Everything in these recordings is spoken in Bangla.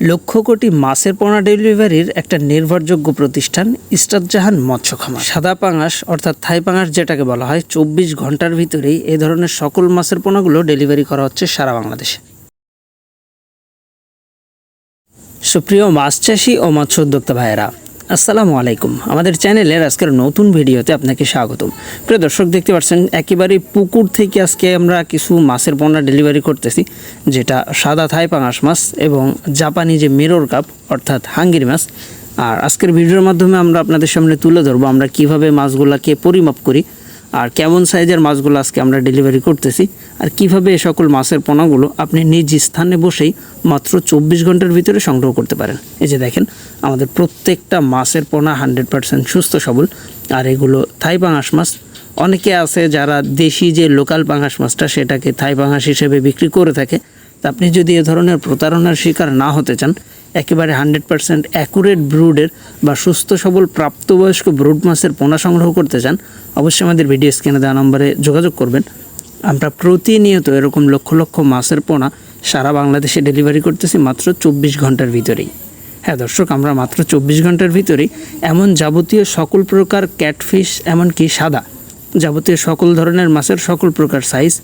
লক্ষ কোটি মাছের পোনা ডেলিভারির একটা নির্ভরযোগ্য প্রতিষ্ঠান ইস্তাদজাহান মৎস্য খামার। সাদা পাঙাশ, অর্থাৎ থাই পাঙাশ যেটাকে বলা হয়, চব্বিশ ঘণ্টার ভিতরেই এ ধরনের সকল মাছের পোনাগুলো ডেলিভারি করা হচ্ছে সারা বাংলাদেশে। সুপ্রিয় মাছ চাষি ও মৎস্য উদ্যোক্তা ভাইয়েরা আসসালামু আলাইকুম। আমাদের চ্যানেলের আজকের নতুন ভিডিওতে আপনাকে স্বাগতম। প্রিয় দর্শক, দেখতে পাচ্ছেন, একেবারেই পুকুর থেকে আজকে আমরা কিছু মাছের পণ্য ডেলিভারি করতেছি, যেটা সাদা থাই পাঙাশ মাছ এবং জাপানি যে মেরোর কাপ, অর্থাৎ হাঙ্গির মাছ। আর আজকের ভিডিওর মাধ্যমে আমরা আপনাদের সামনে তুলে ধরবো আমরা কীভাবে মাছগুলোকে পরিমাপ করি আর কেমন সাইজের মাছগুলো আজকে আমরা ডেলিভারি করতেছি, আর কীভাবে এই সকল মাছের পোনাগুলো আপনি নিজ স্থানে বসেই মাত্র চব্বিশ ঘণ্টার ভিতরে সংগ্রহ করতে পারেন। এই যে দেখেন, আমাদের প্রত্যেকটা মাছের পোনা হান্ড্রেড পার্সেন্ট সুস্থ, সবল, আর এগুলো থাই পাঙাশ মাছ। অনেকে আছে যারা দেশি যে লোকাল পাঙাশ মাছটা সেটাকে থাই পাঙাশ হিসেবে বিক্রি করে থাকে। তা আপনি যদি এ ধরনের প্রতারণার শিকার না হতে চান একেবারে হান্ড্রেড পার্সেন্ট অ্যাকুরেট ব্রুডের বা সুস্থ সবল প্রাপ্তবয়স্ক ব্রুড মাছের পোনা সংগ্রহ করতে চান, অবশ্যই আমাদের ভিডিও স্ক্রিনে দেওয়া নম্বরে যোগাযোগ করবেন। আমরা প্রতিনিয়ত এরকম লক্ষ লক্ষ মাছের পোনা সারা বাংলাদেশে ডেলিভারি করতেছি মাত্র চব্বিশ ঘণ্টার ভিতরেই। হ্যাঁ দর্শক, আমরা মাত্র চব্বিশ ঘণ্টার ভিতরেই এমন যাবতীয় সকল প্রকার ক্যাটফিশ, এমনকি সাদা যাবতীয় সকল ধরনের মাছের সকল প্রকার সাইজ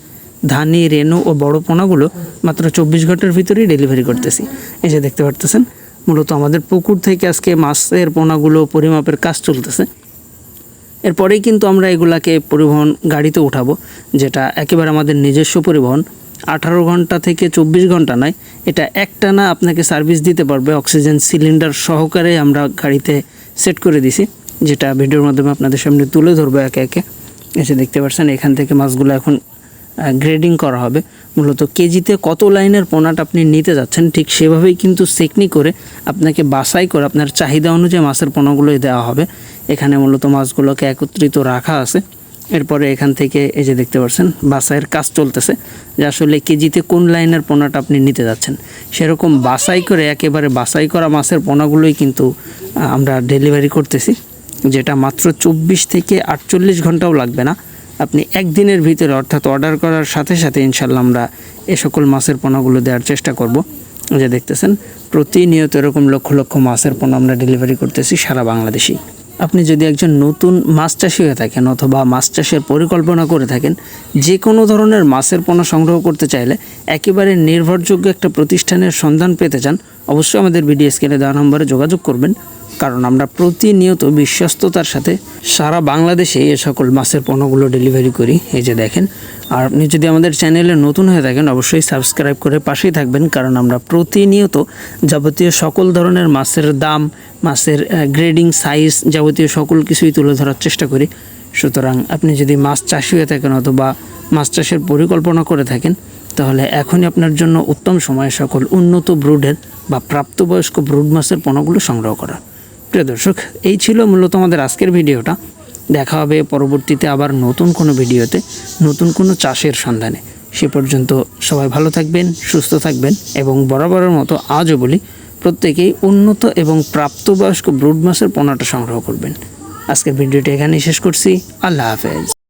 ধানি রেনু ও বড় পোনাগুলো মাত্র চব্বিশ ঘণ্টার ভিতরেই ডেলিভারি করতেছি। এই যে দেখতে পারতেছেন, মূলত আমাদের পুকুর থেকে আজকে মাছের পোনাগুলো পরিমাপের কাজ চলতেছে। এরপরেই কিন্তু আমরা এগুলাকে পরিবহন গাড়িতে উঠাবো, যেটা একেবারে আমাদের নিজস্ব পরিবহন। আঠারো ঘণ্টা থেকে চব্বিশ ঘণ্টা নয়, এটা একটানা আপনাকে সার্ভিস দিতে পারবে, অক্সিজেন সিলিন্ডার সহকারে আমরা গাড়িতে সেট করে দিছি, যেটা ভিডিওর মাধ্যমে আপনাদের সামনে তুলে ধরবো একে একে। এসে দেখতে পাচ্ছেন এখান থেকে মাছগুলো এখন গ্রেডিং করা হবে। মূলত কেজিতে কত লাইনের পোনাটা আপনি নিতে যাচ্ছেন, ঠিক সেভাবেই কিন্তু সেকনি করে আপনাকে বাছাই করে আপনার চাহিদা অনুযায়ী মাছের পোনাগুলোই দেওয়া হবে। এখানে মূলত মাছগুলোকে একত্রিত রাখা আছে। এরপরে এখান থেকে এই যে দেখতে পাচ্ছেন, বাছাইয়ের কাজ চলতেছে যে আসলে কেজিতে কোন লাইনের পোনাটা আপনি নিতে যাচ্ছেন। সেরকম বাসাই করে একেবারে বাসাই করা মাছের পোনাগুলোই কিন্তু আমরা ডেলিভারি করতেছি, যেটা মাত্র চব্বিশ থেকে আটচল্লিশ ঘন্টাও লাগবে না। আপনি একদিনের ভিতরে অর্থাৎ অর্ডার করার সাথে সাথে ইনশাল্লাহ আমরা এ সকল মাছের পোনাগুলো দেওয়ার চেষ্টা করব। যে দেখতেছেন, প্রতিনিয়ত এরকম লক্ষ লক্ষ মাছের পোনা আমরা ডেলিভারি করতেছি সারা বাংলাদেশেই। আপনি যদি একজন নতুন মাছ চাষি হয়ে থাকেন অথবা মাছ চাষের পরিকল্পনা করে থাকেন, যে কোনো ধরনের মাছের পোনা সংগ্রহ করতে চাইলে একেবারে নির্ভরযোগ্য একটা প্রতিষ্ঠানের সন্ধান পেতে চান, অবশ্যই আমাদের ভিডিও স্ক্রিনে দেওয়া নম্বরে যোগাযোগ করবেন। কারণ আমরা প্রতিনিয়ত বিশ্বস্ততার সাথে সারা বাংলাদেশে এ সকল মাছের পণ্যগুলো ডেলিভারি করি, এই যে দেখেন। আর আপনি যদি আমাদের চ্যানেলে নতুন হয়ে থাকেন, অবশ্যই সাবস্ক্রাইব করে পাশেই থাকবেন, কারণ আমরা প্রতিনিয়ত যাবতীয় সকল ধরনের মাছের দাম, মাছের গ্রেডিং সাইজ যাবতীয় সকল কিছুই তুলে ধরার চেষ্টা করি। সুতরাং আপনি যদি মাছ চাষি হয়ে থাকেন অথবা মাছ চাষের পরিকল্পনা করে থাকেন, তাহলে এখনই আপনার জন্য উত্তম সময় সকল উন্নত ব্রুডের বা প্রাপ্তবয়স্ক ব্রুড মাছের পণ্যগুলো সংগ্রহ করা। প্রিয় দর্শক, এই ছিল মূলত আমাদের আজকের ভিডিওটা। দেখা হবে পরবর্তীতে আবার নতুন কোনো ভিডিওতে, নতুন কোনো চাষের সন্ধানে। সে পর্যন্ত সবাই ভালো থাকবেন, সুস্থ থাকবেন এবং বরাবরের মতো আজও বলি, প্রত্যেকেই উন্নত এবং প্রাপ্তবয়স্ক ব্রুড পোনাটা সংগ্রহ করবেন। আজকের ভিডিওটি এখানেই শেষ করছি। আল্লাহ হাফেজ।